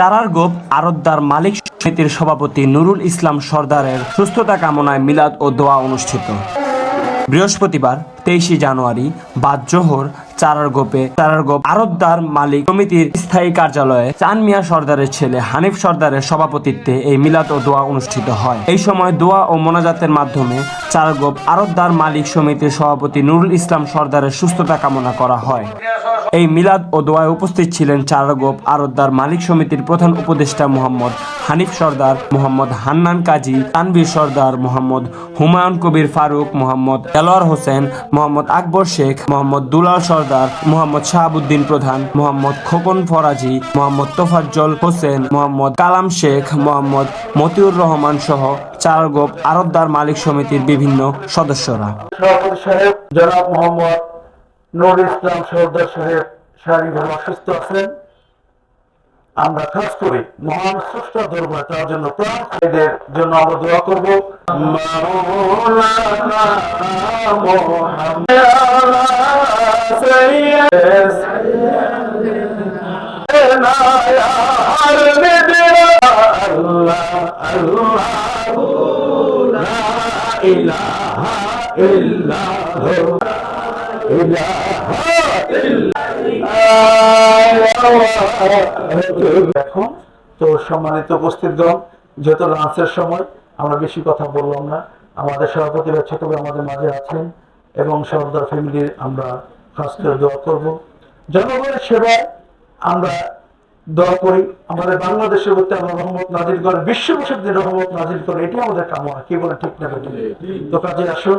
তারার গোপ আরদ্দার মালিক সমিতির সভাপতি নুরুল ইসলাম সর্দারের সুস্থতা কামনায় মিলাদ ও দোয়া অনুষ্ঠিত। বৃহস্পতিবার তেইশে জানুয়ারি বাদ জোহর চারারগোপে চারারগোপ আরদ্দার মালিক সমিতির স্থায়ী কার্যালয়ে চান মিয়া সর্দারের ছেলে হানিফ সর্দারের সভাপতিত্বে এই মিলাদ ও দোয়া অনুষ্ঠিত হয়। এই সময় দোয়া ও মোনাজাতের মাধ্যমে চারারগোপ আরদ্দার মালিক সমিতির সভাপতি নুরুল ইসলাম সর্দারের সুস্থতা কামনা করা হয়। এই মিলাদ ও দোয়ায় উপস্থিত ছিলেন চারারগোপ আরদ্দার মালিক সমিতির প্রধান উপদেষ্টা মোহাম্মদ হানিফ সর্দার, মোহাম্মদ হান্নান কাজী, তানভীর সর্দার, মোহাম্মদ হুমায়ুন কবির ফারুক, মোহাম্মদ দেলোয়ার হোসেন, মোহাম্মদ আকবর শেখ, মোহাম্মদ দুলাল সর্দার, মোহাম্মদ শাহাবুদ্দিন প্রধান, মোহাম্মদ খোকন ফরাজি, মোহাম্মদ তোফাজ্জল হোসেন, মোহাম্মদ কালাম শেখ, মোহাম্মদ মতিউর রহমান সহ চারগোপ আরবদার মালিক সমিতির বিভিন্ন সদস্যরা। সাহেব, জনাব মোহাম্মদ নুর ইসলাম সর্দার সাহেব শারীরিকভাবে অসুস্থ আছেন? আমরা খাস করে, মহান স্রষ্টা দরবার, তার জন্য প্রাণ জন্য আমরা দোয়া করব। এখন তো সম্মানিত উপস্থিতগণ যেহেতু লাঞ্চের সময়, আমরা বেশি কথা বললাম না। আমাদের সভাপতি বা ছোট আমাদের মাঝে আছেন এবং সর্দার ফ্যামিলির আমরা খাস করে দোয়া করব। জনগণের সেবায় আমরা দোয়া করি। আমাদের বাংলাদেশের প্রতি আমরা রহমত নাজির করে বিশ্ববাসীর রহমত নাজির করে এটি আমাদের কামনা, কি বলে ঠিক না? তো কাজে আসুন।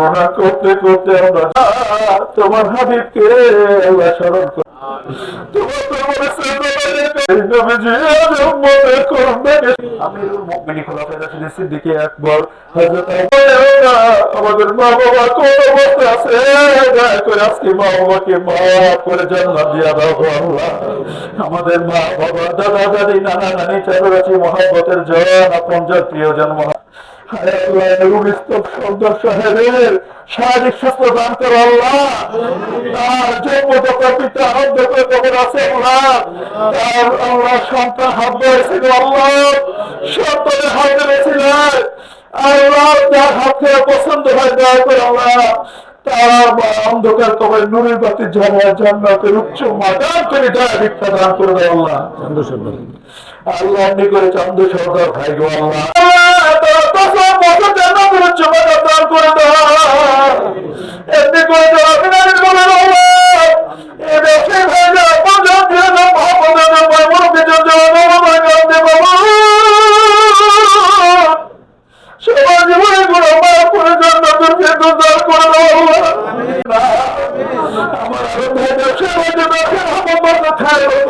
গুনাহ করতে করতে আমরা তোমার হাবিবকে স্মরণ করি। আমাদের মা বাবা কোন অবস্থা আছে? আজকে মা বাবাকে মাফ করে জান্নাত দিয়া দাও আমাদের মা বাবা দাদা দাদি, নানা নানি চাচাচাচি মহাব্বতের জন আপন জন প্রিয়জন মহা পছন্দ হয় অন্ধকার কবর নুরের বাতি জ্বালা জান্নাতের উচ্চ মাদান করে দয়া ভিক্ষা দান করে দেয় আল্লাহ আল্লাহ করে চন্দ্র সরকার ভাই গো আল্লাহ জান্নাতের উচ্চ মাদান দান করে দাও এমনি করে দাও আমি না বলে আল্লাহ এই ব্যবসায়ী ভাইরা পঞ্চায়েত দিয়ে দাও মহাপদের দাও মনে কিছু জন্য বাবা গান্ধী বাবা সবার জীবনে গুলো মাফ করে জান্নাতের ফেরদৌস দান করে দাও আমার ভাই ব্যবসা বাণিজ্য ব্যবসা কোথায় কোথায়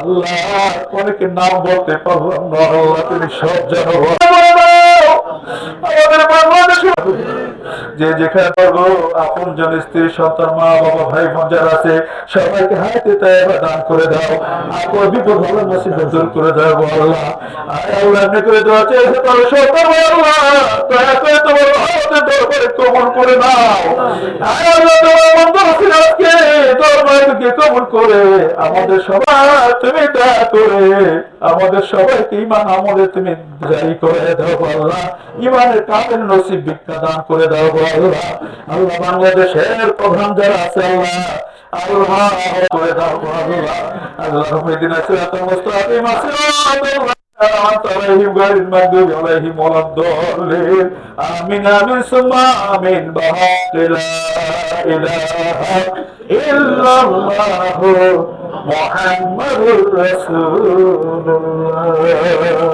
আল্লাহ, অনেকে নাম বলতে যে যেখানে পারব, আপন জন, স্ত্রী, সন্তান, মা, বাবা, ভাই, বোন যারা আছে, সবাইকে হাতে তাই দান করে দাও। আপন বিপদ ভালো মুসিবত দূর করে দাও, আল্লাহ। আল্লাহ করে দেওয়া চেয়েছে, তাহলে সন্তান করে নাও। তোমার বন্ধ আজকে করে? আমাদের সবাই তুমি দয়া করে। আমাদের সবাইকে ইমান আমলে তুমি জারি করে দাও আল্লাহ। ইমানের কামের নসিব ভিক্ষা দান করে দাও আল্লাহ। আল্লাহ বাংলাদেশের প্রধান যারা আছে আল্লাহ আল্লাহ করে দাও আল্লাহ। আল্লাহ মেদিনা সিরাতুল মুস্তাকিম সিরাতুল أنعمت عليهم غير المغضوب عليهم ولا الضالين آمين آمين ثم آمين بحق لا إله إلا الله محمد رسول الله